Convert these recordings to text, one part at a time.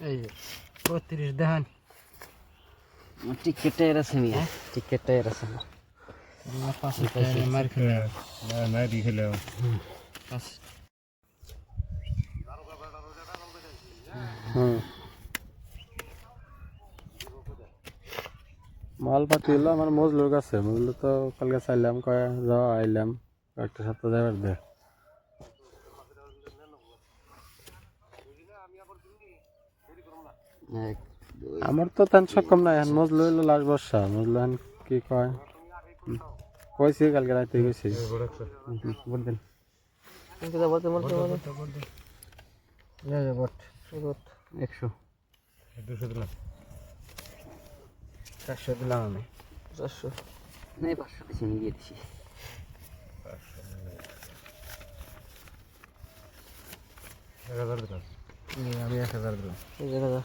এই যে বত্রিশ দেখান টিকেট টায়ার আছে মিয়া। টিকেট টায়ার আছে পাঁচ টাকা মার খেলে না না দিছিল পাঁচ হুম মাল পাতি হলো আমার মজলুর কাছে। মজলু তো কালকে চাইলাম কয়ে যাও আইলাম। একটা সপ্তাহ যাবার দে এক দুই আমার তো তেন সক্ষম নাই এখন মজলু হইল লাস্ট বর্ষা মজলু এখন কি কয়। কইছি কালকে রাতে গেছি। বল দেন কিন্তু তো বলতে বলতে বলতে এই যে বট একশো। দুশো দিলাম। চারশো দিলাম আমি। নেই দিছি দিছি এক হাজার দিলাম। আমি এক হাজার দিলাম। এক হাজার।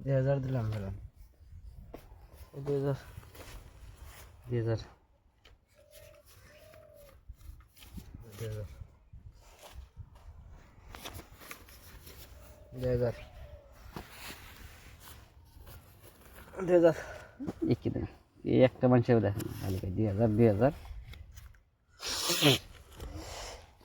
দুই হাজার দিলাম দিলাম এই দুই হাজার দুই হাজার দুই হাজার দুই হাজার একই দেন এই একটা মানুষের দেখেন মালিক দুই হাজার দুই হাজার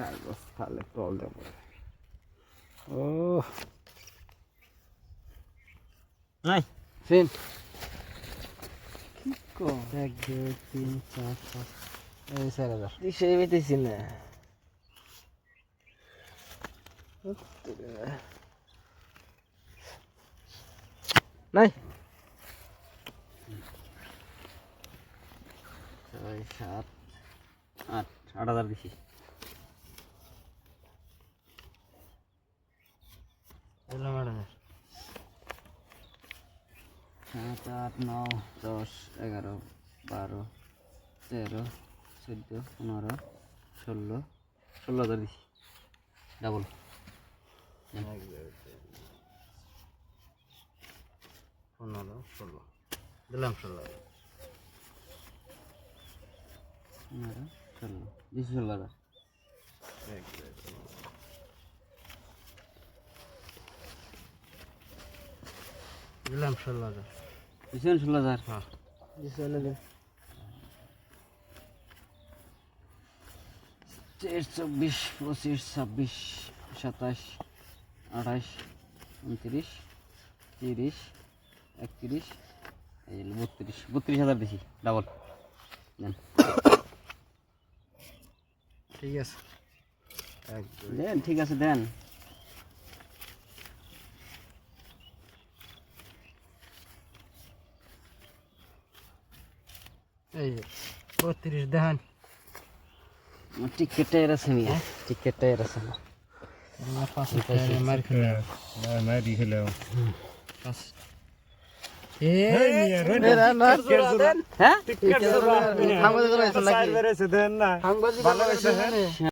কাগজ তাহলে টল দেব ও নাই তিন এক দুই তিন চার পাঁচ এই চার হাজার দিশে পেতেছি না নাই ছয় সাত আট আট হাজার বেশি দিলাম আট হাজার সাত আট নয় দশ এগারো বারো তেরো চোদ্দ পনেরো ষোলো ষোলো হাজার ডাবল পনেরো ষোলো। দিলাম ষোলো। পনেরো ষোলো। বেশি ষোলো হাজার দিলাম ষোলো হাজার। বেশি ষোলো হাজার? হ্যাঁ। দিন। তেইশ চব্বিশ পঁচিশ ছাব্বিশ সাতাশ আঠাশ উনত্রিশ তিরিশ একত্রিশ এই বত্রিশ। বত্রিশ হাজার বেশি ডাবল। দেন। ঠিক আছে। দেন ঠিক আছে দেন। এই বত্রিশ দেখান। টিকেট টায়ার আছে মিয়া। টিকেট টায়ার আছে না। হ্যাঁ।